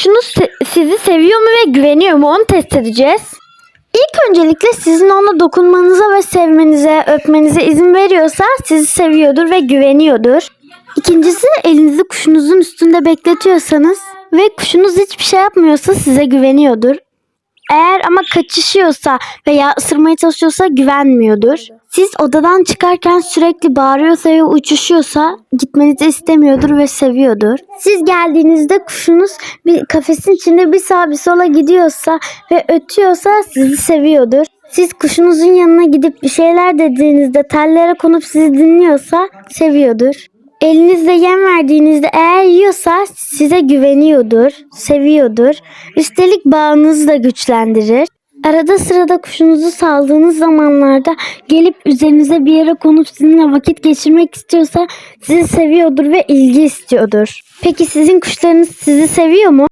kuşunuz se- sizi seviyor mu ve güveniyor mu onu test edeceğiz. İlk öncelikle sizin ona dokunmanıza ve sevmenize, öpmenize izin veriyorsa sizi seviyordur ve güveniyordur. İkincisi elinizi kuşunuzun üstünde bekletiyorsanız ve kuşunuz hiçbir şey yapmıyorsa size güveniyordur. Eğer ama kaçışıyorsa veya ısırmaya çalışıyorsa güvenmiyordur. Siz odadan çıkarken sürekli bağırıyorsa ve uçuşuyorsa gitmenizi istemiyordur ve seviyordur. Siz geldiğinizde kuşunuz bir kafesin içinde bir sağa bir sola gidiyorsa ve ötüyorsa sizi seviyordur. Siz kuşunuzun yanına gidip bir şeyler dediğinizde tellere konup sizi dinliyorsa seviyordur. Elinizle yem verdiğinizde eğer yiyorsa size güveniyordur, seviyordur. Üstelik bağınızı da güçlendirir. Arada sırada kuşunuzu saldığınız zamanlarda gelip üzerinize bir yere konup sizinle vakit geçirmek istiyorsa sizi seviyordur ve ilgi istiyordur. Peki sizin kuşlarınız sizi seviyor mu?